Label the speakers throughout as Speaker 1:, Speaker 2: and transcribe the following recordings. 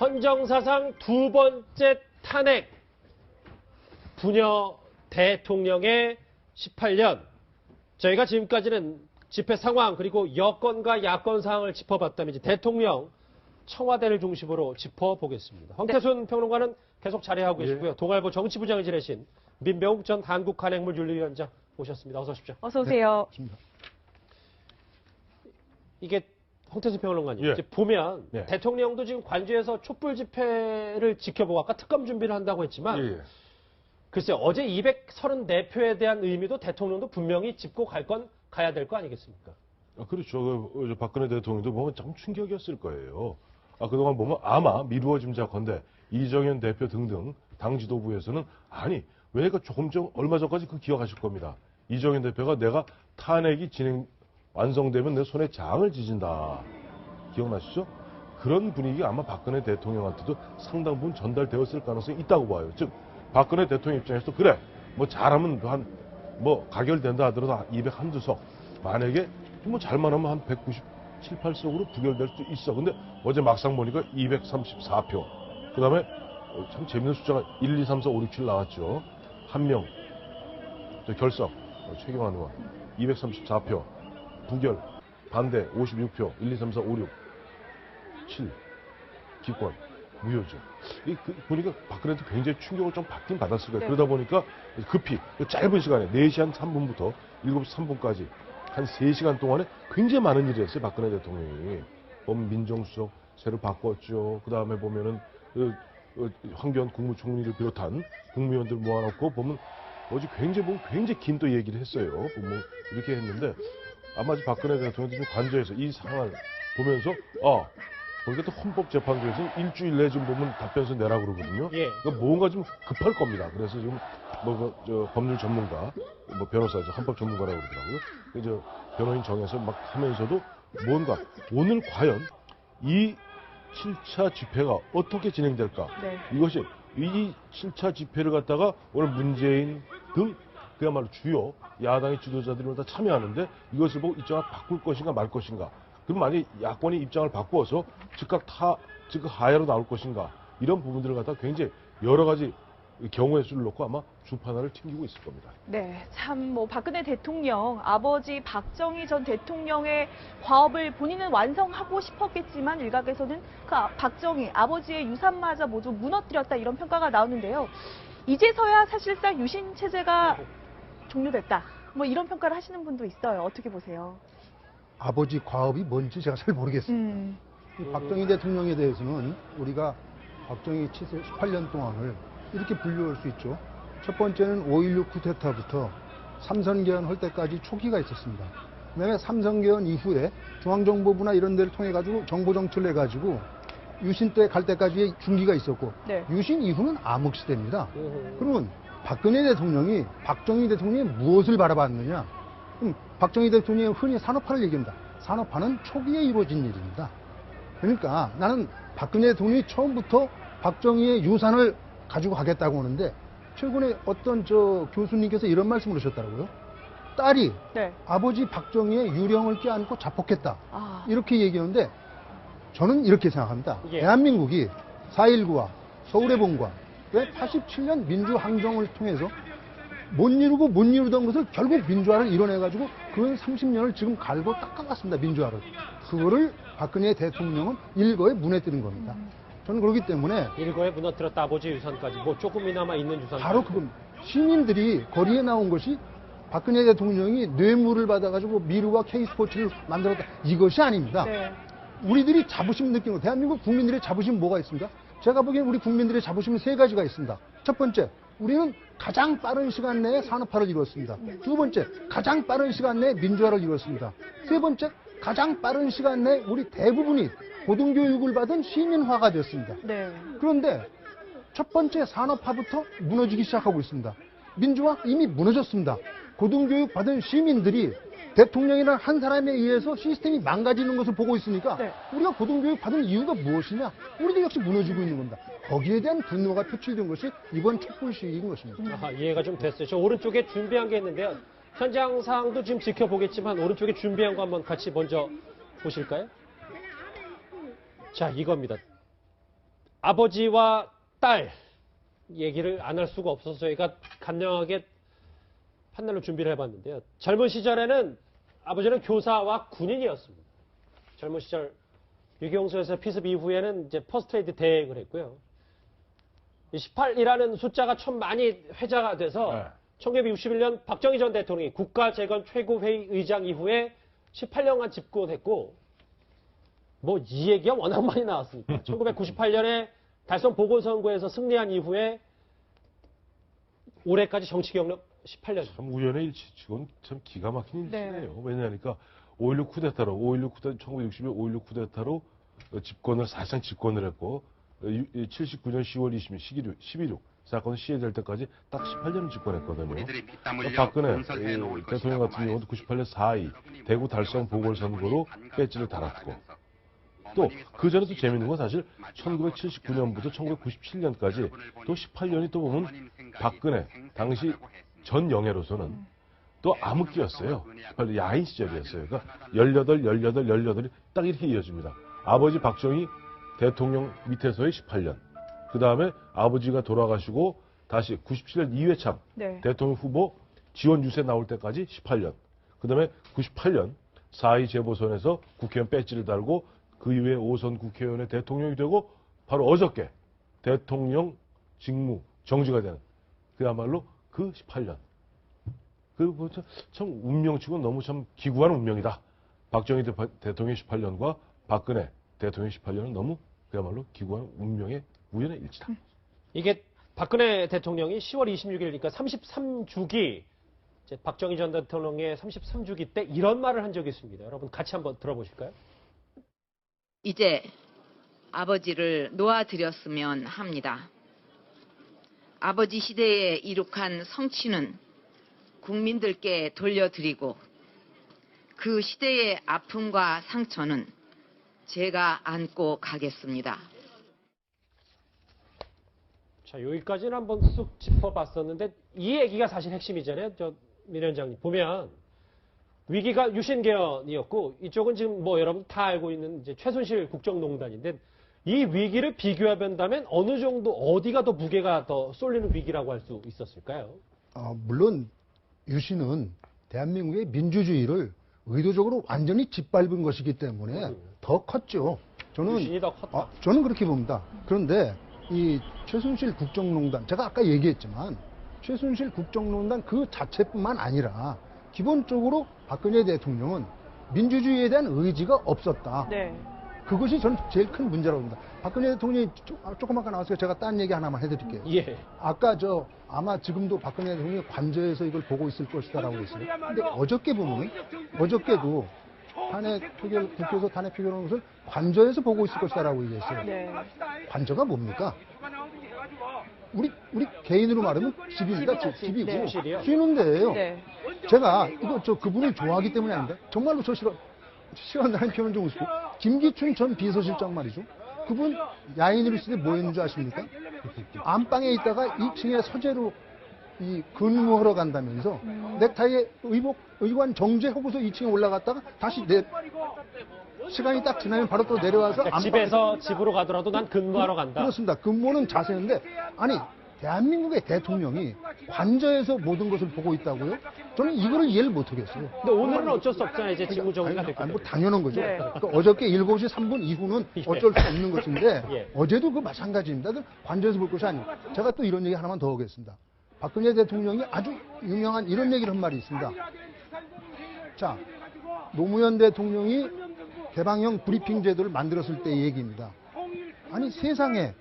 Speaker 1: 헌정사상 두 번째 탄핵 부녀 대통령의 18년 저희가 지금까지는 집회 상황 그리고 여건과 야건 사항을 짚어봤다면 이제 대통령 청와대를 중심으로 짚어보겠습니다. 황태순 평론가는 계속 자리하고 계시고요. 동아일보 정치부장을 지내신 민병욱 전 한국간행물 윤리위원장 모셨습니다. 어서 오십시오.
Speaker 2: 어서 오세요.
Speaker 1: 이게 황태순 평론가님
Speaker 3: 예.
Speaker 1: 이제 보면
Speaker 3: 네.
Speaker 1: 대통령도 지금 관저에서 촛불 집회를 지켜보고 아까 특검 준비를 한다고 했지만
Speaker 3: 예, 예.
Speaker 1: 글쎄 어제 234표에 대한 의미도 대통령도 분명히 짚고 갈 건 가야 될 거 아니겠습니까?
Speaker 3: 아, 그렇죠. 그, 저 박근혜 대통령도 보면 참 충격이었을 거예요. 아, 그동안 보면 아마 미루어짐작건데 이정현 대표 등등 당 지도부에서는 아니 왜가 조금 전 얼마 전까지 그 기억하실 겁니다. 이정현 대표가 내가 탄핵이 진행 완성되면 내 손에 장을 지진다. 기억나시죠? 그런 분위기가 아마 박근혜 대통령한테도 상당 부분 전달되었을 가능성이 있다고 봐요. 즉 박근혜 대통령 입장에서도 그래 뭐 잘하면 한 뭐 가결된다 하더라도 200 한두 석 만약에 뭐 잘만 하면 한 197, 8석으로 부결될 수도 있어. 근데 어제 막상 보니까 234표. 그 다음에 참 재밌는 숫자가 1, 2, 3, 4, 5, 6, 7 나왔죠. 한 명. 저 결석. 어, 최경환 의원. 234표. 부결. 반대 56표. 1, 2, 3, 4, 5, 6. 7. 기권. 무효죠. 이 그, 보니까 박근혜도 굉장히 충격을 좀 받긴 받았을 거예요.
Speaker 2: 네.
Speaker 3: 그러다 보니까 급히 그 짧은 시간에 4시 한 3분부터 7시 3분까지 한 3시간 동안에 굉장히 많은 일을 했어요. 박근혜 대통령이. 보면 민정수석 새로 바꿨죠. 그 다음에 보면은 그, 그 황교안 국무총리를 비롯한 국무위원들 모아놓고 보면 어제 굉장히 보면 굉장히 긴 또 얘기를 했어요. 뭐 이렇게 했는데 아마 박근혜 대통령도 좀 관저에서 이 상황을 보면서 아 거기가 또 헌법재판소에서 일주일 내에 좀 보면 답변서 내라 그러거든요.
Speaker 1: 예.
Speaker 3: 그러니까 뭔가 좀 급할 겁니다. 그래서 지금 뭐, 그, 저, 법률 전문가, 뭐 변호사죠. 헌법 전문가라고 그러더라고요. 그래서 변호인 정해서 막 하면서도 뭔가 오늘 과연 이 7차 집회가 어떻게 진행될까?
Speaker 2: 네.
Speaker 3: 이것이 이 7차 집회를 갖다가 오늘 문재인 등 그야말로 주요 야당의 지도자들이 다 참여하는데 이것을 보고 입장을 바꿀 것인가 말 것인가. 그럼 만약에 야권이 입장을 바꾸어서 즉각 타, 즉각 하야로 나올 것인가. 이런 부분들을 갖다가 굉장히 여러 가지 경우의 수를 놓고 아마 주판화를 튕기고 있을 겁니다.
Speaker 2: 네, 참 뭐 박근혜 대통령 아버지 박정희 전 대통령의 과업을 본인은 완성하고 싶었겠지만 일각에서는 그 아- 박정희 아버지의 유산마저 모두 무너뜨렸다 이런 평가가 나오는데요. 이제서야 사실상 유신 체제가 종료됐다. 뭐 이런 평가를 하시는 분도 있어요. 어떻게 보세요?
Speaker 4: 아버지 과업이 뭔지 제가 잘 모르겠습니다.
Speaker 2: 음,
Speaker 4: 이 박정희 대통령에 대해서는 우리가 박정희 18년 동안을 이렇게 분류할 수 있죠. 첫 번째는 5.16 쿠데타부터 삼선개헌 할 때까지 초기가 있었습니다. 그다음에 삼선개헌 이후에 중앙정보부나 이런 데를 통해 가지고 정보 정치를 해 가지고 유신 때 갈 때까지의 중기가 있었고
Speaker 2: 네.
Speaker 4: 유신 이후는 암흑 시대입니다. 그러면 박근혜 대통령이 박정희 대통령이 무엇을 바라봤느냐? 그럼 박정희 대통령이 흔히 산업화를 얘기합니다. 산업화는 초기에 이루어진 일입니다. 그러니까 나는 박근혜 대통령이 처음부터 박정희의 유산을 가지고 가겠다고 하는데 최근에 어떤 저 교수님께서 이런 말씀을 하셨더라고요. 딸이
Speaker 2: 네.
Speaker 4: 아버지 박정희의 유령을 껴안고 자폭했다.
Speaker 2: 아,
Speaker 4: 이렇게 얘기하는데 저는 이렇게 생각합니다.
Speaker 1: 예.
Speaker 4: 대한민국이 4.19와 서울의 본관, 왜 87년 민주항정을 통해서 못 이루고 못 이루던 것을 결국 민주화를 이뤄내가지고 그 30년을 지금 갈고 깎아갔습니다. 민주화를. 그거를 박근혜 대통령은 일거에 무너뜨린 겁니다. 저는 그렇기 때문에
Speaker 1: 일거에 무너뜨렸다 아버지 유산까지 뭐 조금이나마 있는 유산
Speaker 4: 바로 그건 시민들이 거리에 나온 것이 박근혜 대통령이 뇌물을 받아가지고 미르와 K스포츠를 만들었다. 이것이 아닙니다.
Speaker 2: 네.
Speaker 4: 우리들이 자부심 느끼는 거, 대한민국 국민들의 자부심 뭐가 있습니까? 제가 보기엔 우리 국민들의 자부심은 세 가지가 있습니다. 첫 번째, 우리는 가장 빠른 시간 내에 산업화를 이루었습니다. 두 번째, 가장 빠른 시간 내에 민주화를 이루었습니다. 세 번째, 가장 빠른 시간 내에 우리 대부분이 고등교육을 받은 시민화가 됐습니다.
Speaker 2: 네.
Speaker 4: 그런데 첫 번째 산업화부터 무너지기 시작하고 있습니다. 민주화 이미 무너졌습니다. 고등교육 받은 시민들이 대통령이나 한 사람에 의해서 시스템이 망가지는 것을 보고 있으니까
Speaker 2: 네.
Speaker 4: 우리가 고등교육 받은 이유가 무엇이냐? 우리도 역시 무너지고 있는 겁니다. 거기에 대한 분노가 표출된 것이 이번 촛불 시위인 것입니다.
Speaker 1: 아하, 이해가 좀 됐어요. 저 오른쪽에 준비한 게 있는데요. 현장 상황도 지금 지켜보겠지만 오른쪽에 준비한 거 한번 같이 먼저 보실까요? 자, 이겁니다. 아버지와 딸 얘기를 안 할 수가 없어서 저희가 간략하게 판넬로 준비를 해봤는데요. 젊은 시절에는 아버지는 교사와 군인이었습니다. 젊은 시절 유경소에서 피습 이후에는 이제 퍼스트레이드 대행을 했고요. 18이라는 숫자가 참 많이 회자가 돼서
Speaker 3: 네.
Speaker 1: 1961년 박정희 전 대통령이 국가재건 최고회의 의장 이후에 18년간 집권했고 뭐 이 얘기가 워낙 많이 나왔으니까 1998년에 달성 보궐선거에서 승리한 이후에 올해까지 정치 경력 18년.
Speaker 3: 참 우연의 일치치고는 참 기가 막힌
Speaker 2: 네.
Speaker 3: 일치네요. 왜냐하니까 5.16 쿠데타로 5.16 쿠데 1961 5.16 쿠데타로 어, 집권을 사실상 집권을 했고 어, 유- 79년 10월 20일 11일 11일 사건이 시해될 때까지 딱 18년을 집권했거든요. 박근혜
Speaker 5: 놓을
Speaker 3: 대통령 같은 경우도
Speaker 5: 말했습니다.
Speaker 3: 98년 4위 대구 달성 보궐선거로 배지를 달았고 또
Speaker 5: 어머님이
Speaker 3: 그 전에 또
Speaker 5: 돌아가시기
Speaker 3: 재밌는 건 사실
Speaker 5: 마지막으로
Speaker 3: 1979년부터
Speaker 5: 전화를
Speaker 3: 1997년까지 또 18년이 또 보면 박근혜 당시 전 영예로서는 또 암흑기였어요. 18년 야인 시절이었어요. 그러니까 18, 18, 18이 딱 이렇게 이어집니다. 아버지 박정희 대통령 밑에서의 18년. 그 다음에 아버지가 돌아가시고 다시 97년 이회창
Speaker 2: 네.
Speaker 3: 대통령 후보 지원 유세 나올 때까지 18년. 그 다음에 98년 4.2 재보선에서 국회의원 배지를 달고 그 이후에 5선 국회의원의 대통령이 되고 바로 어저께 대통령 직무 정지가 되는 그야말로 그 18년. 그, 뭐, 참, 운명치고 너무 참 기구한 운명이다. 박정희 대- 대통령 18년과 박근혜 대통령 18년은 너무 그야말로 기구한 운명의 우연의 일치다.
Speaker 1: 이게 박근혜 대통령이 10월 26일이니까 33주기 이제 박정희 전 대통령의 33주기 때 이런 말을 한 적이 있습니다. 여러분 같이 한번 들어보실까요?
Speaker 6: 이제 아버지를 놓아드렸으면 합니다. 아버지 시대에 이룩한 성취는 국민들께 돌려드리고 그 시대의 아픔과 상처는 제가 안고 가겠습니다.
Speaker 1: 자, 여기까지는 한번 쑥 짚어봤었는데 이 얘기가 사실 핵심이잖아요. 저 민현장님 보면 위기가 유신개헌이었고 이쪽은 지금 뭐 여러분 다 알고 있는 이제 최순실 국정농단인데 이 위기를 비교해 본다면 어느 정도 어디가 더 무게가 더 쏠리는 위기라고 할 수 있었을까요?
Speaker 4: 어, 물론 유신은 대한민국의 민주주의를 의도적으로 완전히 짓밟은 것이기 때문에 더 컸죠. 저는
Speaker 1: 유신이 더 컸다.
Speaker 4: 아, 저는 그렇게 봅니다. 그런데 이 최순실 국정농단 제가 아까 얘기했지만 최순실 국정농단 그 자체뿐만 아니라 기본적으로 박근혜 대통령은 민주주의에 대한 의지가 없었다.
Speaker 2: 네.
Speaker 4: 그것이 저는 제일 큰 문제라고 봅니다. 박근혜 대통령이 조, 아, 조금 아까 나왔어요. 제가 딴 얘기 하나만 해드릴게요.
Speaker 1: 예.
Speaker 4: 아까 저 아마 지금도 박근혜 대통령이 관저에서 이걸 보고 있을 것이다라고 했어요. 근데 어저께 보면 어저께도 탄핵 표결 국회에서 탄핵 표결하는 것을 관저에서 보고 있을 것이다라고 얘기했어요.
Speaker 2: 네.
Speaker 4: 관저가 뭡니까? 우리 우리 개인으로 말하면 집입니다. 집,
Speaker 2: 집,
Speaker 4: 집이고
Speaker 2: 네.
Speaker 4: 쉬는 데예요.
Speaker 2: 네.
Speaker 4: 제가 이거 저 그분을 좋아하기 때문이 아닌데 정말로 저 싫어 싫어한다는 표현 좀 웃고 김기춘 전 비서실장 말이죠. 그분 야인으로 있을 때 뭐 했는 줄 아십니까? 안방에 있다가 2층에 서재로 이 근무하러 간다면서 넥타이에 의복 의관 정제하고서 2층에 올라갔다가 다시 내 시간이 딱 지나면 바로 또 내려와서
Speaker 1: 그러니까
Speaker 4: 안방
Speaker 1: 집에서 집으로 가더라도 난 근무하러 간다.
Speaker 4: 그렇습니다. 근무는 자세인데 아니 대한민국의 대통령이 관저에서 모든 것을 보고 있다고요? 저는 이거를 이해를 못하겠어요.
Speaker 1: 근데 오늘은 어쩔 수 없잖아요. 이제 정지가
Speaker 4: 아니,
Speaker 1: 됐기
Speaker 4: 아니, 뭐. 당연한 거죠.
Speaker 2: 네.
Speaker 4: 그러니까 어저께 7시 3분 이후는
Speaker 1: 예.
Speaker 4: 어쩔 수 없는 것인데
Speaker 1: 예.
Speaker 4: 어제도 그 마찬가지입니다. 그 관저에서 볼 것이 아니고 제가 또 이런 얘기 하나만 더 하겠습니다. 박근혜 대통령이 아주 유명한 이런 얘기를 한 말이 있습니다. 자, 노무현 대통령이 개방형 브리핑 제도를 만들었을 때의 얘기입니다. 아니 세상에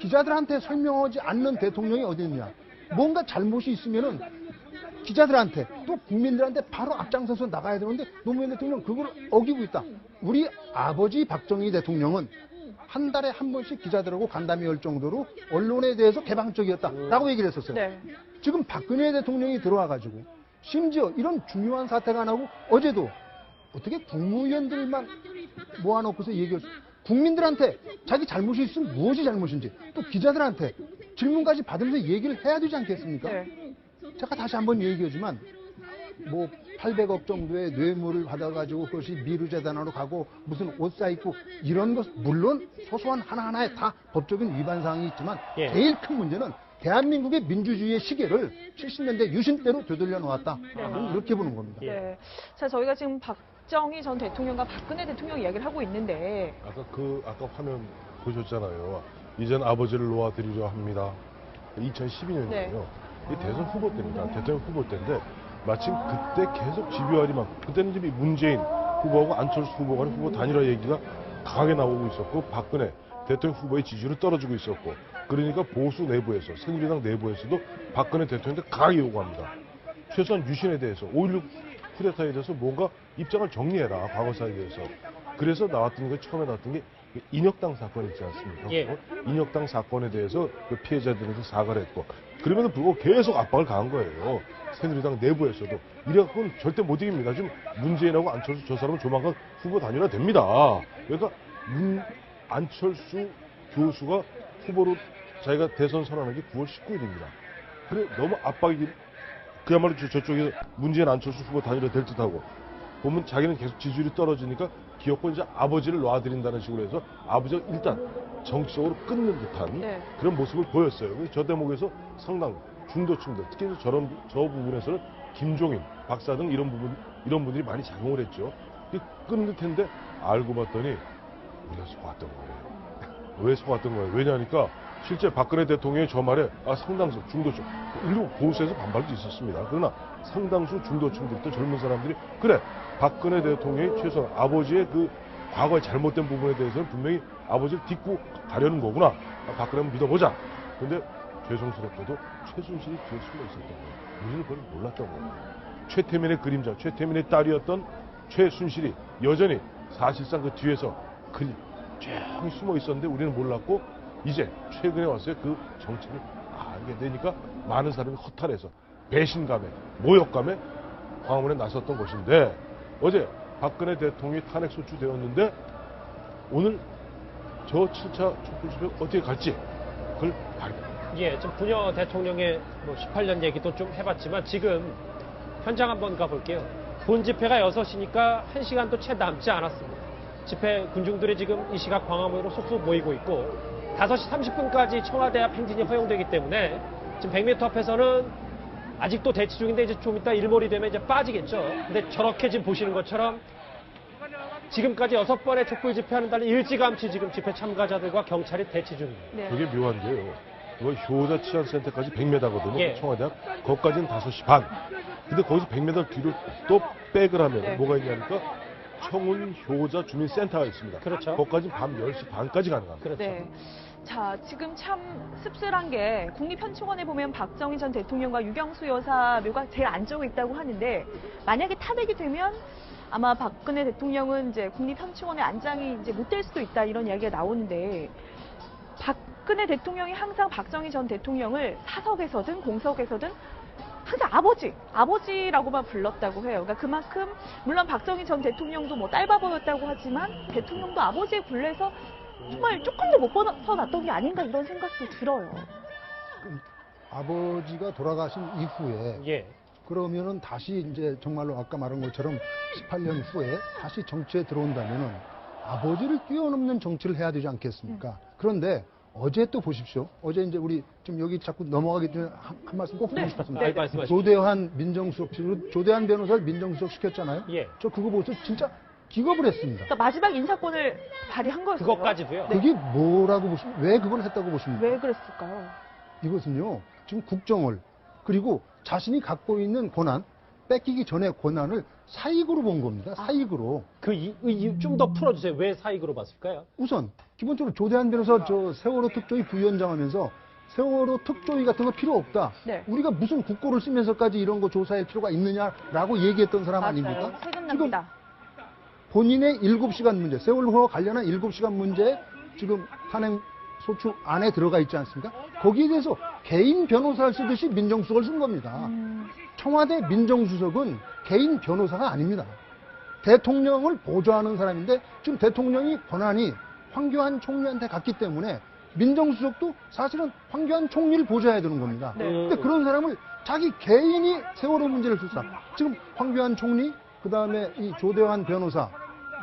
Speaker 4: 기자들한테 설명하지 않는 대통령이 어디 있냐? 뭔가 잘못이 있으면은 기자들한테 또 국민들한테 바로 앞장서서 나가야 되는데 노무현 대통령 그걸 어기고 있다. 우리 아버지 박정희 대통령은 한 달에 한 번씩 기자들하고 간담회 할 정도로 언론에 대해서 개방적이었다라고 얘기를 했었어요.
Speaker 2: 네.
Speaker 4: 지금 박근혜 대통령이 들어와 가지고 심지어 이런 중요한 사태가 나고 어제도 어떻게 국무위원들만 모아놓고서 얘기할 수 국민들한테 자기 잘못이 있으면 무엇이 잘못인지 또 기자들한테 질문까지 받으면서 얘기를 해야 되지 않겠습니까?
Speaker 2: 네.
Speaker 4: 제가 다시 한번 얘기하지만 뭐 800억 정도의 뇌물을 받아가지고 그것이 미르재단으로 가고 무슨 옷 사 입고 이런 것 물론 소소한 하나하나에 다 법적인 위반 사항이 있지만
Speaker 1: 예.
Speaker 4: 제일 큰 문제는 대한민국의 민주주의의 시계를 70년대 유신대로 되돌려 놓았다. 저는 이렇게 보는 겁니다.
Speaker 1: 예.
Speaker 2: 네. 자, 저희가 지금 박정희 전 대통령과 박근혜 대통령 이야기를 하고 있는데
Speaker 3: 아까 그 아까 화면 보셨잖아요. 이젠 아버지를 놓아드리려 합니다. 2012년이에요.
Speaker 2: 네.
Speaker 3: 이 대선 후보 때입니다. 대통령 후보 때인데 마침 그때 계속 집요하리만 그때는 이제 문재인 후보하고 안철수 후보 간의 후보 단일화 얘기가 강하게 나오고 있었고 박근혜 대통령 후보의 지지율은 떨어지고 있었고 그러니까 보수 내부에서 새누리당 내부에서도 박근혜 대통령한테 강하게 요구합니다. 최소한 유신에 대해서 5.16 쿠데타에 대해서 뭔가 입장을 정리해라 과거사에 대해서 그래서 나왔던 게 처음에 나왔던 게 인혁당 사건 있지 않습니까?
Speaker 1: 예.
Speaker 3: 인혁당 사건에 대해서 그 피해자들에서 사과를 했고 그럼에도 불구하고 계속 압박을 가한 거예요. 새누리당 내부에서도 이래갖고는 절대 못 이깁니다. 지금 문재인하고 안철수 저 사람은 조만간 후보 단일화 됩니다. 그러니까 문 안철수 교수가 후보로 자기가 대선 선언한 게 9월 19일입니다. 그래 너무 압박이 그야말로 저- 저쪽에서 문재인 안철수 후보 단일화 될 듯하고 보면 자기는 계속 지지율이 떨어지니까 기어코 이제 아버지를 놔드린다는 식으로 해서 아버지가 일단 정치적으로 끊는 듯한
Speaker 2: 네.
Speaker 3: 그런 모습을 보였어요. 저 대목에서 상당 중도층들 특히 저런 저 부분에서는 김종인 박사 등 이런 부분 이런 분들이 많이 작용을 했죠. 이 끊는 텐데 알고 봤더니 우리가 속았던 거예요. 왜 속았던 거예요? 왜냐하니까 실제 박근혜 대통령의 저 말에 아, 상당수 중도층 일부 보수에서 반발도 있었습니다. 그러나 상당수 중도층들도 젊은 사람들이 그래 박근혜 대통령이 최소한 아버지의 그 과거의 잘못된 부분에 대해서는 분명히 아버지를 딛고 가려는 거구나. 아, 박근혜는 믿어보자. 근데 죄송스럽게도 최순실이 뒤에 숨어 있었던 거예요. 우리는 그걸 몰랐던 거예요. 최태민의 그림자, 최태민의 딸이었던 최순실이 여전히 사실상 그 뒤에서 그 조용히 숨어 있었는데 우리는 몰랐고 이제 최근에 와서 그 정체를 알게 되니까 많은 사람이 허탈해서 배신감에 모욕감에 광화문에 나섰던 것인데 어제 박근혜 대통령이 탄핵 소추 되었는데 오늘 저 7차 촛불 집회 어떻게 갈지 그걸 봐야.
Speaker 1: 예, 지금 부녀 대통령의 뭐 18년 얘기도 좀 해봤지만 지금 현장 한번 가볼게요. 본 집회가 6시니까 1시간도 채 남지 않았습니다. 집회 군중들이 지금 이 시각 광화문으로 속속 모이고 있고 5시 30분까지 청와대 앞 행진이 허용되기 때문에 지금 100m 앞에서는 아직도 대치 중인데 이제 좀 이따 일몰이 되면 이제 빠지겠죠. 근데 저렇게 지금 보시는 것처럼 지금까지 여섯 번의 촛불 집회하는 달에 일찌감치 지금 집회 참가자들과 경찰이 대치 중입니다.
Speaker 2: 네.
Speaker 3: 그게 묘한 게요. 이거 효자 치안센터까지 100m거든요.
Speaker 1: 예.
Speaker 3: 청와대 앞. 거기까지는 5시 반. 근데 거기서 100m 뒤로 또 백을 하면
Speaker 2: 네.
Speaker 3: 뭐가 있냐니까 청운 효자 주민센터가 있습니다.
Speaker 1: 그렇죠.
Speaker 3: 거기까지는 밤 10시 반까지 가능합니다.
Speaker 1: 그렇죠.
Speaker 2: 네. 자, 지금 참 씁쓸한 게 국립현충원에 보면 박정희 전 대통령과 유경수 여사 묘가 제일 안쪽에 있다고 하는데 만약에 탄핵이 되면 아마 박근혜 대통령은 이제 국립현충원의 안장이 이제 못 될 수도 있다 이런 이야기가 나오는데 박근혜 대통령이 항상 박정희 전 대통령을 사석에서든 공석에서든 항상 아버지, 아버지라고만 불렀다고 해요. 그러니까 그만큼 물론 박정희 전 대통령도 뭐 딸바보였다고 하지만 대통령도 아버지의 굴레에서 정말 조금 더못 벗어났던 게 아닌가 이런 생각도 들어요.
Speaker 4: 아버지가 돌아가신 이후에
Speaker 1: 예.
Speaker 4: 그러면은 다시 이제 정말로 아까 말한 것처럼 18년 후에 다시 정치에 들어온다면은 아버지를 뛰어넘는 정치를 해야 되지 않겠습니까? 그런데 어제 또 보십시오. 어제 이제 우리 좀 여기 자꾸 넘어가기 전에 한, 한 말씀 꼭 드리고
Speaker 2: 네.
Speaker 4: 싶습니다.
Speaker 1: 네, 말씀하십시오.
Speaker 4: 조대환 민정수석, 조대환 변호사를 민정수석 시켰잖아요.
Speaker 1: 예.
Speaker 4: 저 그거 보고서 진짜 기겁을 했습니다.
Speaker 2: 그러니까 마지막 인사권을 발휘한 거였어요.
Speaker 1: 그것까지도요.
Speaker 4: 그게 뭐라고 보십니까? 왜 그걸 했다고 보십니까?
Speaker 2: 왜 그랬을까요?
Speaker 4: 이것은요, 지금 국정을, 그리고 자신이 갖고 있는 권한, 뺏기기 전에 권한을 사익으로 본 겁니다. 사익으로.
Speaker 1: 그좀 더 풀어주세요. 왜 사익으로 봤을까요?
Speaker 4: 우선, 기본적으로 조대한 변호사 저 세월호 특조위 부위원장 하면서 세월호 특조위 같은 거 필요 없다.
Speaker 2: 네.
Speaker 4: 우리가 무슨 국고를 쓰면서까지 이런 거 조사할 필요가 있느냐라고 얘기했던 사람 아닙니까?
Speaker 2: 맞아요. 세금
Speaker 4: 지금. 본인의 7시간 문제, 세월호와 관련한 7시간 문제 지금 탄핵 소추 안에 들어가 있지 않습니까? 거기에 대해서 개인 변호사를 쓰듯이 민정수석을 쓴 겁니다.
Speaker 2: 음,
Speaker 4: 청와대 민정수석은 개인 변호사가 아닙니다. 대통령을 보좌하는 사람인데 지금 대통령이 권한이 황교안 총리한테 갔기 때문에 민정수석도 사실은 황교안 총리를 보좌해야 되는 겁니다.
Speaker 2: 네.
Speaker 4: 근데 그런 사람을 자기 개인이 세월호 문제를 수사. 지금 황교안 총리, 그 다음에 이 조대환 변호사,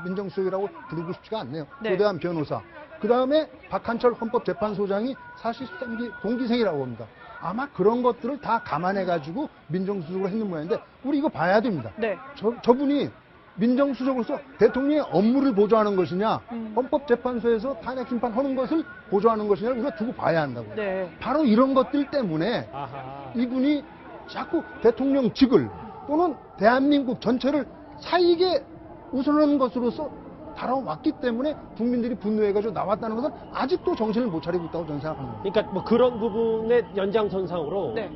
Speaker 4: 민정수석이라고 부르고 싶지가 않네요.
Speaker 2: 네.
Speaker 4: 조대환 변호사. 그 다음에 박한철 헌법재판소장이 사실상 동기생이라고 합니다. 아마 그런 것들을 다 감안해가지고 민정수석을 했는 모양인데 우리 이거 봐야 됩니다.
Speaker 2: 네.
Speaker 4: 저, 저분이 민정수석으로서 대통령의 업무를 보좌하는 것이냐,
Speaker 2: 음.
Speaker 4: 헌법재판소에서 탄핵 심판하는 것을 보좌하는 것이냐 우리가 두고 봐야 한다고요.
Speaker 2: 네.
Speaker 4: 바로 이런 것들 때문에
Speaker 1: 아하.
Speaker 4: 이분이 자꾸 대통령직을 또는 대한민국 전체를 사익에 우선하는 것으로서 다뤄왔기 때문에 국민들이 분노해가지고 나왔다는 것은 아직도 정신을 못 차리고 있다고 저는 생각합니다.
Speaker 1: 그러니까 뭐 그런 부분의 연장선상으로
Speaker 2: 네.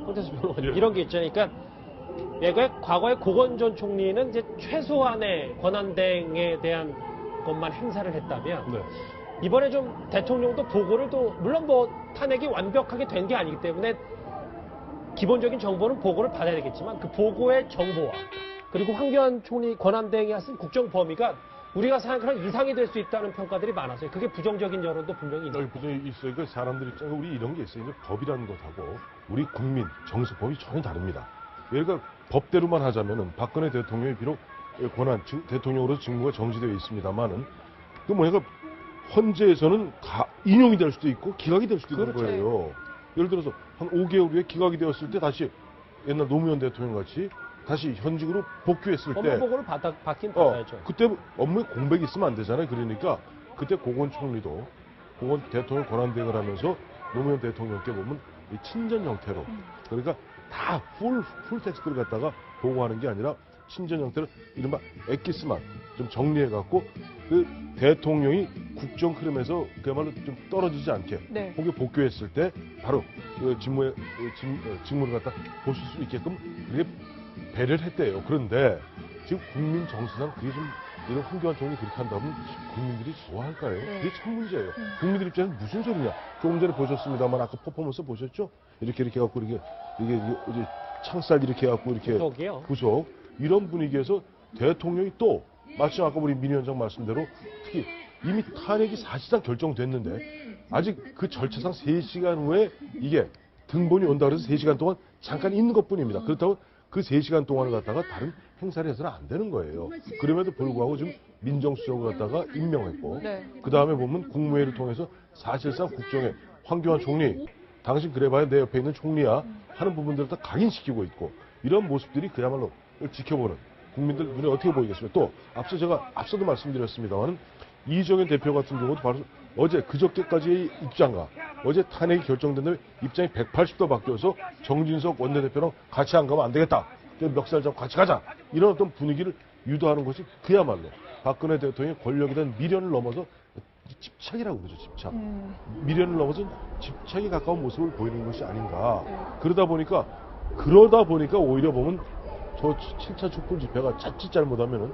Speaker 1: 이런 게 있잖아요. 그러니까 과거에 고건 전 총리는 이제 최소한의 권한대행에 대한 것만 행사를 했다면
Speaker 3: 네.
Speaker 1: 이번에 좀 대통령도 보고를 또 물론 뭐 탄핵이 완벽하게 된 게 아니기 때문에 기본적인 정보는 보고를 받아야 되겠지만 그 보고의 정보와 그리고 황교안 총리 권한대행이 쓴 국정 범위가 우리가 생각하는 이상이 될 수 있다는 평가들이 많아서요. 그게 부정적인 여론도 분명히 있는
Speaker 3: 부정이 있어요. 그 사람들 입장에 우리 이런 게 있어요. 이제 법이라는 것하고 우리 국민 정서법이 전혀 다릅니다. 예를 법대로만 하자면은 박근혜 대통령이 비록 권한 직- 대통령으로 직무가 정지되어 있습니다만은 그 뭐냐가 헌재에서는 가- 인용이 될 수도 있고 기각이 될 수도 있는
Speaker 1: 그렇죠.
Speaker 3: 거예요. 예를 들어서 한 5개월 후에 기각이 되었을 때 다시 옛날 노무현 대통령 같이 다시 현직으로 복귀했을 때
Speaker 1: 업무 보고를 받아, 받긴
Speaker 3: 어,
Speaker 1: 받아야죠.
Speaker 3: 그때 업무에 공백이 있으면 안 되잖아요. 그러니까 그때 고건 총리도 고건 대통령 권한 대행을 하면서 노무현 대통령께 보면 이 친전 형태로 그러니까 다 풀 풀 텍스트를 갖다가 보고하는 게 아니라 친전 형태로 이른바 엑기스만 좀 정리해 갖고 그 대통령이 국정 흐름에서 그야말로 좀 떨어지지 않게
Speaker 2: 네.
Speaker 3: 혹여 복귀했을 때 바로 그 직무에 그 직, 어, 직무를 갖다 보실 수 있게끔 그게 배려를 했대요. 그런데 지금 국민 정서상 그게 좀 이런 황교안 총리 그렇게 한다면 국민들이 좋아할까요?
Speaker 2: 네.
Speaker 3: 그게 참 문제예요. 국민들 입장에서 무슨 소리냐? 조금 전에 보셨습니다만 아까 퍼포먼스 보셨죠? 이렇게 이렇게 해갖고 이렇게 이게 이제 창살 이렇게 해갖고 이렇게
Speaker 1: 구속이요.
Speaker 3: 구속 이런 분위기에서 대통령이 또 마침 아까 우리 민 위원장 말씀대로 특히 이미 탄핵이 사실상 결정됐는데 아직 그 절차상 3시간 후에 이게 등본이 온다 그래서 3시간 동안 잠깐 있는 것 뿐입니다. 그렇다고 그 3시간 동안을 갖다가 다른 행사를 해서는 안 되는 거예요. 그럼에도 불구하고 지금 민정수석을 갖다가 임명했고
Speaker 2: 네.
Speaker 3: 그 다음에 보면 국무회의를 통해서 사실상 국정에 황교안 총리 당신 그래봐야 내 옆에 있는 총리야 하는 부분들을 다 각인시키고 있고 이런 모습들이 그야말로 지켜보는 국민들 눈에 어떻게 보이겠습니까? 또 앞서 제가 앞서도 말씀드렸습니다만 이정현 대표 같은 경우도 바로 어제 그저께까지의 입장과 어제 탄핵이 결정된 다음에 입장이 180도 바뀌어서 정진석 원내대표랑 같이 안 가면 안 되겠다. 멱살 잡고 같이 가자. 이런 어떤 분위기를 유도하는 것이 그야말로 박근혜 대통령의 권력에 대한 미련을 넘어서 집착이라고 그러죠, 집착.
Speaker 2: 음,
Speaker 3: 미련을 넘어서 집착에 가까운 모습을 보이는 것이 아닌가. 그러다 보니까, 그러다 보니까 오히려 보면 저 7차 촛불 집회가 자칫 잘못하면은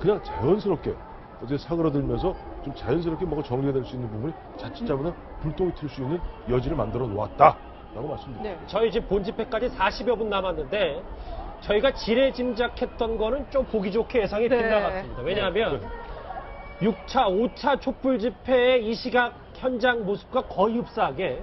Speaker 3: 그냥 자연스럽게 어제 사그러들면서 좀 자연스럽게 뭐가 정리가 될 수 있는 부분이 자칫 잘못하면 불똥이 튈 수 있는 여지를 만들어 놓았다. 라고 말씀드립니다.
Speaker 2: 네.
Speaker 1: 저희 집 본집회까지 40여 분 남았는데 저희가 지레 짐작했던 거는 좀 보기 좋게 예상이 된
Speaker 2: 네.
Speaker 1: 것 같습니다. 왜냐하면 6차, 5차 촛불 집회의 이 시각 현장 모습과 거의 흡사하게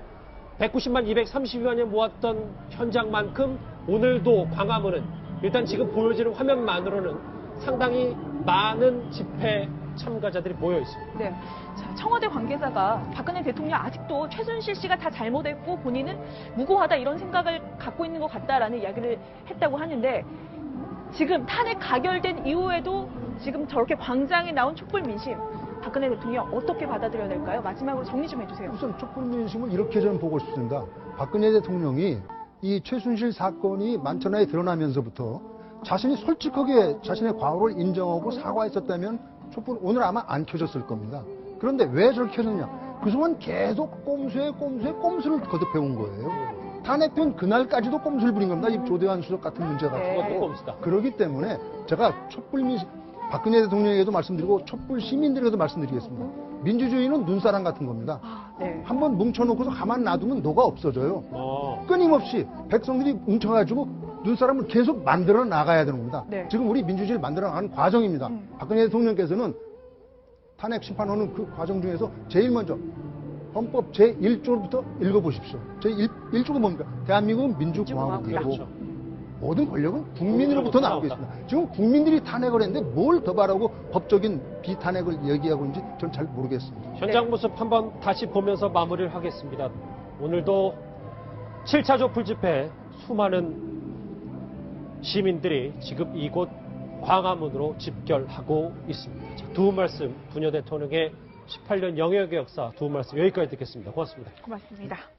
Speaker 1: 190만 232만여 모았던 현장만큼 오늘도 광화문은 일단 지금 보여지는 화면만으로는 상당히 많은 집회 참가자들이 모여 있습니다.
Speaker 2: 네. 자, 청와대 관계자가 박근혜 대통령 아직도 최순실 씨가 다 잘못했고 본인은 무고하다 이런 생각을 갖고 있는 것 같다라는 이야기를 했다고 하는데 지금 탄핵 가결된 이후에도 지금 저렇게 광장에 나온 촛불 민심 박근혜 대통령 어떻게 받아들여야 될까요? 마지막으로 정리 좀 해주세요.
Speaker 4: 우선 촛불 민심을 이렇게 저는 보고 싶습니다. 박근혜 대통령이 이 최순실 사건이 만천하에 드러나면서부터 자신이 솔직하게 자신의 과오를 인정하고 사과했었다면 촛불 오늘 아마 안 켜졌을 겁니다. 그런데 왜 저렇게 켜졌냐? 그동안 계속 꼼수에 꼼수에 꼼수를 거듭해 온 거예요. 탄핵된 그날까지도 꼼수를 부린 겁니다. 이 조대환 수석 같은 문제가.
Speaker 2: 네.
Speaker 1: 그것도 꼼수다.
Speaker 4: 그렇기 때문에 제가 촛불 민 박근혜 대통령에게도 말씀드리고 촛불 시민들에게도 말씀드리겠습니다. 민주주의는 눈사람 같은 겁니다.
Speaker 2: 아, 네.
Speaker 4: 한번 뭉쳐놓고서 가만 놔두면 녹아 없어져요.
Speaker 1: 어.
Speaker 4: 끊임없이 백성들이 뭉쳐가지고 눈사람을 계속 만들어 나가야 되는 겁니다.
Speaker 2: 네.
Speaker 4: 지금 우리 민주주의를 만들어 나가는 과정입니다.
Speaker 2: 음.
Speaker 4: 박근혜 대통령께서는 탄핵 심판하는 그 과정 중에서 제일 먼저 헌법 제1조부터 읽어보십시오. 제1조가 뭡니까? 대한민국은 민주공화국이고
Speaker 1: 그렇죠.
Speaker 4: 모든 권력은 국민으로부터 나오고
Speaker 1: 나온다.
Speaker 4: 있습니다. 지금 국민들이 탄핵을 했는데 뭘 더 바라고 법적인 비탄핵을 얘기하고 있는지 전잘 모르겠습니다.
Speaker 1: 현장 모습 한번 다시 보면서 마무리를 하겠습니다. 오늘도 7차 조 풀 집회 수많은 시민들이 지금 이곳 광화문으로 집결하고 있습니다. 자, 두 말씀, 부녀 대통령의 18년 영역의 역사 두 말씀 여기까지 듣겠습니다. 고맙습니다.
Speaker 2: 고맙습니다.